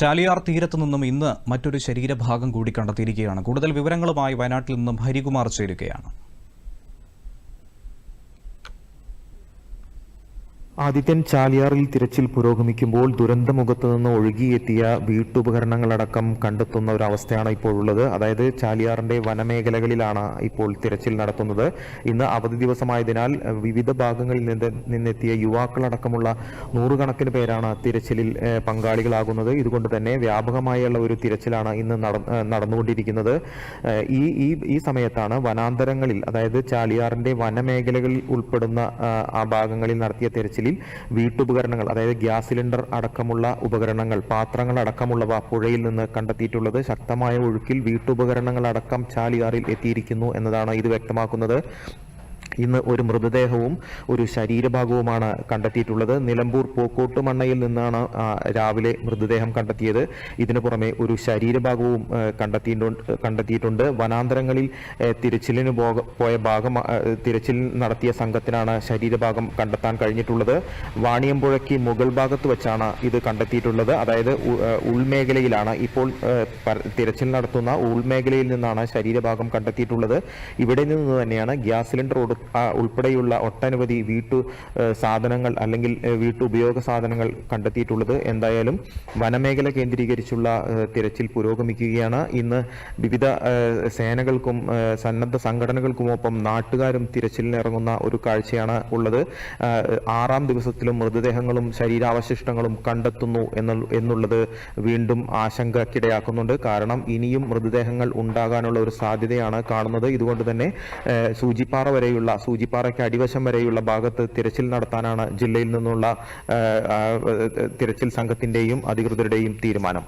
ചാലിയാർ തീരത്തു നിന്നും ഇന്ന് മറ്റൊരു ശരീരഭാഗം കൂടി കണ്ടെത്തിയിരിക്കുകയാണ്. കൂടുതൽ വിവരങ്ങളുമായി വയനാട്ടിൽ നിന്നും ഹരികുമാർ ചേരുകയാണ്. ആദിത്യൻ ചാലിയാറിൽ തിരച്ചിൽ പുരോഗമിക്കുമ്പോൾ ദുരന്തമുഖത്ത് നിന്ന് ഒഴുകിയെത്തിയ വീട്ടുപകരണങ്ങളടക്കം കണ്ടെത്തുന്ന ഒരു അവസ്ഥയാണ് ഇപ്പോൾ ഉള്ളത് അതായത് ചാലിയാറിന്റെ വനമേഖലകളിലാണ് ഇപ്പോൾ തിരച്ചിൽ നടത്തുന്നത്. ഇന്ന് അവധി ദിവസമായതിനാൽ വിവിധ ഭാഗങ്ങളിൽ നിന്ന് നിന്നെത്തിയ യുവാക്കളടക്കമുള്ള നൂറുകണക്കിന് പേരാണ് തിരച്ചിലിൽ പങ്കാളികളാകുന്നത്. ഇതുകൊണ്ട് തന്നെ വ്യാപകമായുള്ള ഒരു തിരച്ചിലാണ് ഇന്ന് നടന്നുകൊണ്ടിരിക്കുന്നത്. ഈ ഈ ഈ സമയത്താണ് വനാന്തരങ്ങളിൽ അതായത് ചാലിയാറിന്റെ വനമേഖലകളിൽ ഉൾപ്പെടുന്ന ആ, ഭാഗങ്ങളിൽ നടത്തിയ തെരച്ചിലിൽ വീട്ടുപകരണങ്ങൾ അതായത് ഗ്യാസ് സിലിണ്ടർ അടക്കമുള്ള ഉപകരണങ്ങൾ പാത്രങ്ങൾ അടക്കമുള്ളവ പുഴയിൽ നിന്ന് കണ്ടെത്തിയിട്ടുള്ളത് ശക്തമായ ഒഴുക്കിൽ വീട്ടുപകരണങ്ങൾ അടക്കം ചാലിയാറിൽ എത്തിയിരിക്കുന്നു എന്നതാണ് ഇത് വ്യക്തമാക്കുന്നത്. ഇന്ന് ഒരു മൃതദേഹവും ഒരു ശരീരഭാഗവുമാണ് കണ്ടെത്തിയിട്ടുള്ളത്. നിലമ്പൂർ പൂക്കോട്ടുമണ്ണയിൽ നിന്നാണ് രാവിലെ മൃതദേഹം കണ്ടെത്തിയത്. ഇതിനു പുറമെ ഒരു ശരീരഭാഗവും കണ്ടെത്തി കണ്ടെത്തിയിട്ടുണ്ട് വനാന്തരങ്ങളിൽ തിരച്ചിലിന് പോയ ഭാഗം തിരച്ചിൽ നടത്തിയ സംഘത്തിനാണ് ശരീരഭാഗം കണ്ടെത്താൻ കഴിഞ്ഞിട്ടുള്ളത്. വാണിയമ്പുഴയ്ക്ക് മുകൾ ഭാഗത്ത് വെച്ചാണ് ഇത് കണ്ടെത്തിയിട്ടുള്ളത്. അതായത് ഉൾമേഖലയിലാണ് ഇപ്പോൾ തിരച്ചിൽ നടത്തുന്ന ഉൾമേഖലയിൽ നിന്നാണ് ശരീരഭാഗം കണ്ടെത്തിയിട്ടുള്ളത്. ഇവിടെ നിന്ന് തന്നെയാണ് ഗ്യാസ് സിലിണ്ടർ ആ, ഉൾപ്പെടെയുള്ള ഒട്ടനവധി വീട്ടു സാധനങ്ങൾ അല്ലെങ്കിൽ വീട്ടുപയോഗ സാധനങ്ങൾ കണ്ടെത്തിയിട്ടുള്ളത് എന്തായാലും വനമേഖല കേന്ദ്രീകരിച്ചുള്ള തിരച്ചിൽ പുരോഗമിക്കുകയാണ്. ഇന്ന് വിവിധ സേനകൾക്കും സന്നദ്ധ സംഘടനകൾക്കുമൊപ്പം നാട്ടുകാരും തിരച്ചിലിനിറങ്ങുന്ന ഒരു കാഴ്ചയാണ് ഉള്ളത്. ആറാം ദിവസത്തിലും മൃതദേഹങ്ങളും ശരീരാവശിഷ്ടങ്ങളും കണ്ടെത്തുന്നു എന്നുള്ളത് വീണ്ടും ആശങ്കക്കിടയാക്കുന്നുണ്ട്. കാരണം ഇനിയും മൃതദേഹങ്ങൾ ഉണ്ടാകാനുള്ള ഒരു സാധ്യതയാണ് കാണുന്നത്. ഇതുകൊണ്ട് തന്നെ സൂചിപ്പാറ വരെയുള്ള സൂചിപ്പാറയ്ക്ക് അടിവശം വരെയുള്ള ഭാഗത്ത് തിരച്ചിൽ നടത്താനാണ് ജില്ലയിൽ നിന്നുള്ള തിരച്ചിൽ സംഘത്തിന്റെയും അധികൃതരുടെയും തീരുമാനം.